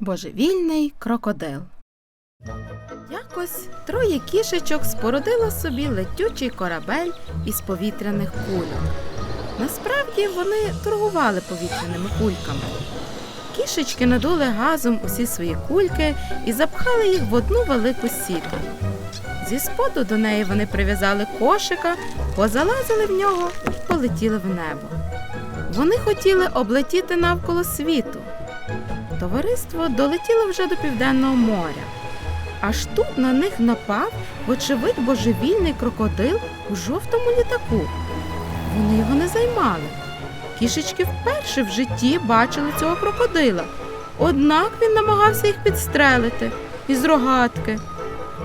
Божевільний крокодил. Якось троє кішечок спорудило собі летючий корабель із повітряних кульок. Насправді вони торгували повітряними кульками. Кішечки надули газом усі свої кульки і запхали їх в одну велику сітку. Зі споду до неї вони прив'язали кошика, позалазили в нього і полетіли в небо. Вони хотіли облетіти навколо світу. Товариство долетіло вже до Південного моря. Аж тут на них напав, вочевидь, божевільний крокодил у жовтому літаку. Вони його не займали. Кішечки вперше в житті бачили цього крокодила. Однак він намагався їх підстрелити із рогатки.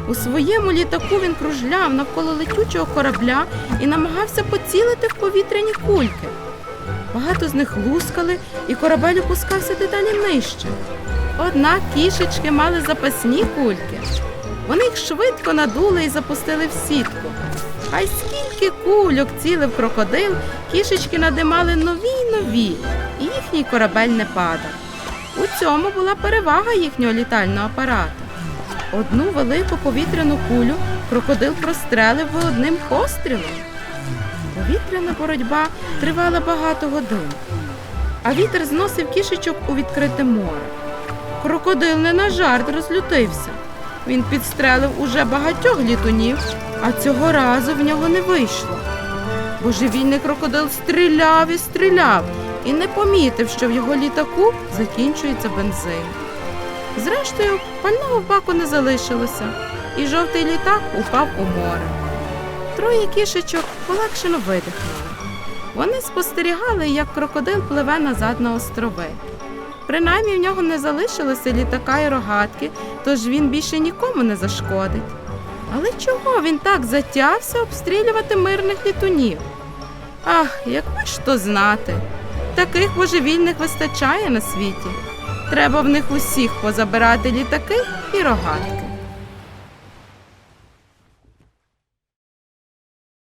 У своєму літаку він кружляв навколо летючого корабля і намагався поцілити в повітряні кульки. Багато з них лускали, і корабель опускався дедалі нижче. Однак кішечки мали запасні кульки. Вони їх швидко надули і запустили в сітку. А й скільки кульок цілив крокодил, кішечки надимали нові й нові, і їхній корабель не падав. У цьому була перевага їхнього літального апарату. Одну велику повітряну кулю крокодил прострелив одним пострілом. Повітряна боротьба тривала багато годин, а вітер зносив кішечок у відкрите море. Крокодил не на жарт розлютився. Він підстрелив уже багатьох літунів, а цього разу в нього не вийшло. Божевільний крокодил стріляв і стріляв і не помітив, що в його літаку закінчується бензин. Зрештою, пального в баку не залишилося, і жовтий літак упав у море. Троє кішечок полегшено видихнули. Вони спостерігали, як крокодил пливе назад на острови. Принаймні в нього не залишилося літака і рогатки, тож він більше нікому не зашкодить. Але чого він так затявся обстрілювати мирних літунів? Ах, якби ж то знати. Таких божевільних вистачає на світі. Треба в них усіх позабирати літаки і рогатки.